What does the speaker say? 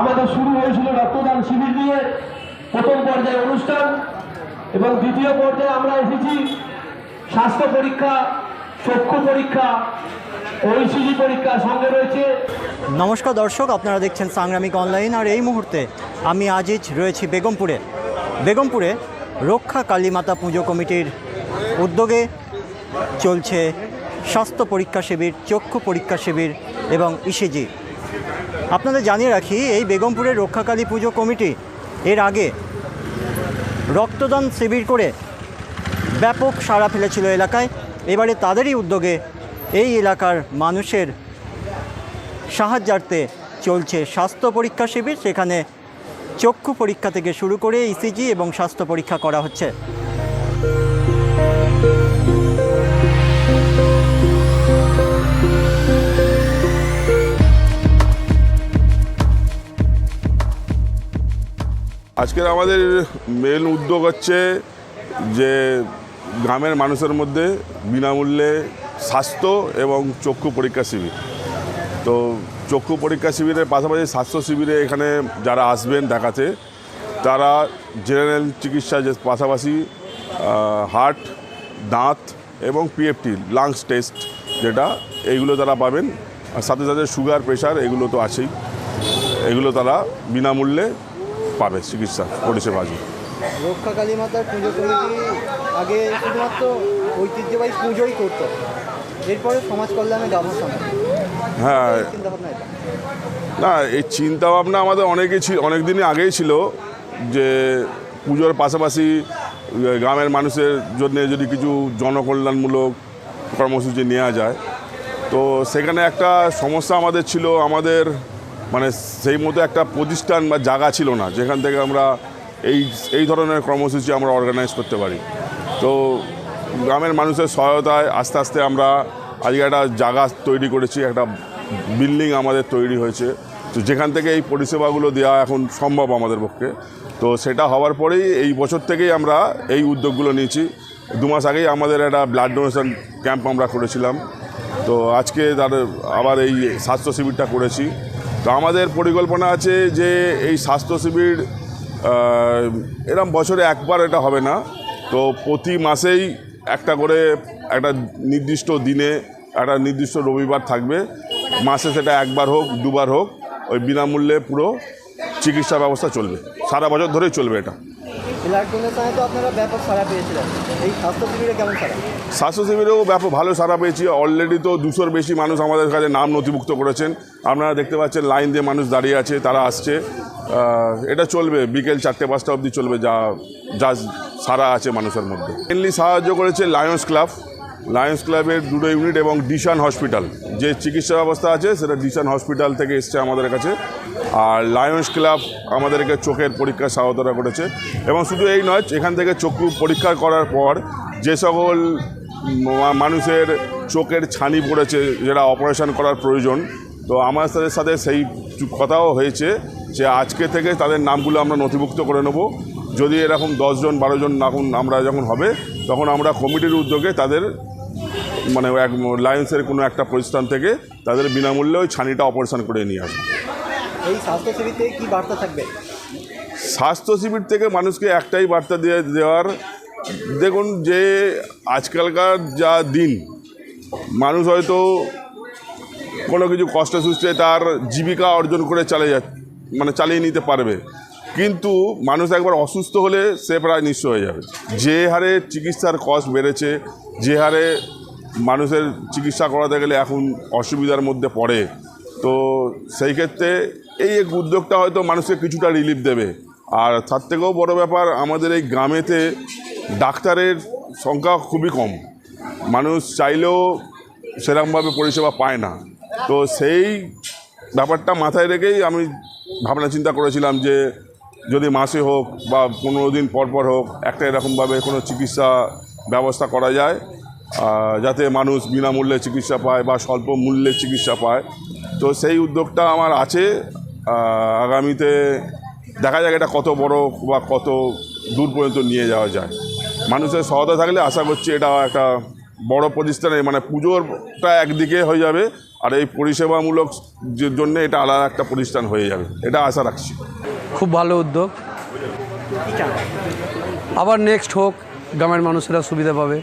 আমাদের শুরু হয়েছিল রক্তদান শিবির দিয়ে প্রথম পর্যায়ে অনুষ্ঠান এবং দ্বিতীয় পর্যায়ে আমরা এসেছি স্বাস্থ্য পরীক্ষা চক্ষু পরীক্ষা ঐসিজি পরীক্ষা সঙ্গে রয়েছে। নমস্কার দর্শক, আপনারা দেখছেন সাংগ্রামিক অনলাইন আর এই মুহূর্তে আমি আজিজ রয়েছি বেগমপুরে। বেগমপুরে রক্ষা কালীমাতা পুজো কমিটির উদ্যোগে চলছে স্বাস্থ্য পরীক্ষা শিবির, চক্ষু পরীক্ষা শিবির এবং ইসিজি আপনাদের জানিয়ে রাখি, এই বেগমপুরের রক্ষাকালী পুজো কমিটি এর আগে রক্তদান শিবির করে ব্যাপক সাড়া ফেলেছিল এলাকায়। এবারে তাদেরই উদ্যোগে এই এলাকার মানুষের সাহায্যার্থে চলছে স্বাস্থ্য পরীক্ষা শিবির। সেখানে চক্ষু পরীক্ষা থেকে শুরু করে ইসিজি এবং স্বাস্থ্য পরীক্ষা করা হচ্ছে। আজকের আমাদের মেন উদ্যোগ হচ্ছে যে গ্রামের মানুষের মধ্যে বিনামূল্যে স্বাস্থ্য এবং চক্ষু পরীক্ষা শিবির। তো চক্ষু পরীক্ষা শিবিরের পাশাপাশি স্বাস্থ্য শিবিরে এখানে যারা আসবেন দেখাতে, তারা জেনারেল চিকিৎসা যে পাশাপাশি হার্ট দাঁত এবং পিএফটি লাংস টেস্ট যেটা, এইগুলো তারা পাবেন। আর সাথে সাথে সুগার প্রেশার এগুলো তো আছেই। এগুলো তারা বিনামূল্যে পাবে চিকিৎসা পরিষেবা আছে রক্ষা কালী মাতার পুজো কমিটি আগে শুধুমাত্র ঐতিহ্যবাহী পুজোই করতো। এরপরে সমাজ কল্যাণে গামছা হ্যাঁ। না এই চিন্তা ভাবনা আমাদের অনেকেই ছিল অনেক দিনই আগেই ছিল যে পুজোর পাশাপাশি গ্রামের মানুষের জন্য যদি কিছু জনকল্যাণমূলক কর্মসূচি নেওয়া যায় তো সেখানে একটা সমস্যা আমাদের ছিল আমাদের মানে সেই মতো একটা প্রতিষ্ঠান বা জায়গা ছিল না, যেখান থেকে আমরা এই এই ধরনের কর্মসূচি আমরা অর্গানাইজ করতে পারি। তো গ্রামের মানুষের সহায়তায় আস্তে আস্তে আমরা আজকে একটা জায়গা তৈরি করেছি, একটা বিল্ডিং আমাদের তৈরি হয়েছে। তো যেখান থেকে এই পরিষেবাগুলো দেওয়া এখন সম্ভব আমাদের পক্ষে। তো সেটা হওয়ার পরেই এই বছর থেকেই আমরা এই উদ্যোগগুলো নিয়েছি। দু মাস আগেই আমাদের একটা ব্লাড ডোনেশন ক্যাম্প আমরা করেছিলাম। তো আজকে তার আবার এই স্বাস্থ্য শিবিরটা করেছি। তো আমাদের পরিকল্পনা আছে যে এই স্বাস্থ্য শিবির এরম বছরে একবার এটা হবে না। তো প্রতি মাসেই একটা করে একটা নির্দিষ্ট দিনে একটা নির্দিষ্ট রবিবার থাকবে। মাসে সেটা একবার হোক, দুবার হোক, ওই বিনামূল্যে পুরো চিকিৎসা ব্যবস্থা চলবে। সারা বছর ধরেই চলবে এটা। ব্যাপক সাড়া স্বাস্থ্য সাড়া? শিবিরেও ব্যাপক ভালো সারা পেয়েছি। অলরেডি তো দুশোর বেশি মানুষ আমাদের কাছে নাম নথিভুক্ত করেছেন। আপনারা দেখতে পাচ্ছেন লাইন দিয়ে মানুষ দাঁড়িয়ে আছে, তারা আসছে। এটা চলবে, বিকেল চারটে পাঁচটা অবধি চলবে যা যা সারা আছে মানুষের মধ্যে। মেনলি সাহায্য করেছে লায়ন্স ক্লাব লায়ন্স ক্লাবের দুটো ইউনিট এবং ডিশান হসপিটাল। যে চিকিৎসা ব্যবস্থা আছে, সেটা ডিশান হসপিটাল থেকে এসছে আমাদের কাছে। আর লায়ন্স ক্লাব আমাদেরকে চোখের পরীক্ষার সহায়তা করেছে। এবং শুধু এই নয়, এখান থেকে চক্ষু পরীক্ষা করার পর যে সকল মানুষের চোখের ছানি পড়েছে যেটা অপারেশন করার প্রয়োজন, তো আমার সাথে সাথে সেই কথাও হয়েছে যে আজকে থেকে তাদের নামগুলো আমরা নথিভুক্ত করে নেব। যদি এরকম দশজন বারোজন এখন আমরা যখন হবে তখন আমরা কমিটির উদ্যোগে তাদের মানে এক লায়েন্সের কোনো একটা প্রতিষ্ঠান থেকে তাদের বিনামূল্যে ওই ছানিটা অপারেশন করে নিয়ে আসব। এই স্বাস্থ্য শিবির থেকে কী বার্তা থাকবে? স্বাস্থ্য শিবির থেকে মানুষকে একটাই বার্তা দিয়ে দেওয়ার দেখুন যে আজকালকার যা দিন মানুষ হয়তো কোনো কিছু কষ্ট সুস্থে তার জীবিকা অর্জন করে চালিয়ে যা মানে চালিয়ে নিতে পারবে। কিন্তু মানুষ একবার অসুস্থ হলে সে প্রায় নিঃস্ব হয়ে যাবে। যে হারে চিকিৎসার কস্ট বেড়েছে, যে হারে মানুষের চিকিৎসা করাতে গেলে এখন অসুবিধার মধ্যে পড়ে, তো সেই ক্ষেত্রে এই এক উদ্যোগটা হয়তো মানুষকে কিছুটা রিলিফ দেবে। আর তার থেকেও বড় ব্যাপার, আমাদের এই গ্রামেতে ডাক্তারের সংখ্যা খুবই কম। মানুষ চাইলেও সেরকমভাবে পরিষেবা পায় না। তো সেই ব্যাপারটা মাথায় রেখেই আমি ভাবনা চিন্তা করেছিলাম যে যদি মাসে হোক বা পনেরো দিন পর পর হোক, একটা এরকমভাবে কোনো চিকিৎসা ব্যবস্থা করা যায় যাতে মানুষ বিনামূল্যে চিকিৎসা পায় বা স্বল্প মূল্যে চিকিৎসা পায়। তো সেই উদ্যোগটা আমার আছে। আগামীতে দেখা যাক এটা কত বড় বা কত দূর পর্যন্ত নিয়ে যাওয়া যায়। মানুষের সহায়তা থাকলে আশা করছি এটা একটা বড় প্রতিষ্ঠানে মানে পুজোরটা একদিকে হয়ে যাবে, আর এই পরিষেবামূলক জন্য এটা আলাদা একটা প্রতিষ্ঠান হয়ে যাবে। এটা আশা রাখছি। খুব ভালো উদ্যোগ। আবার নেক্সট হোক গ্রামের মানুষেরা সুবিধা পাবে।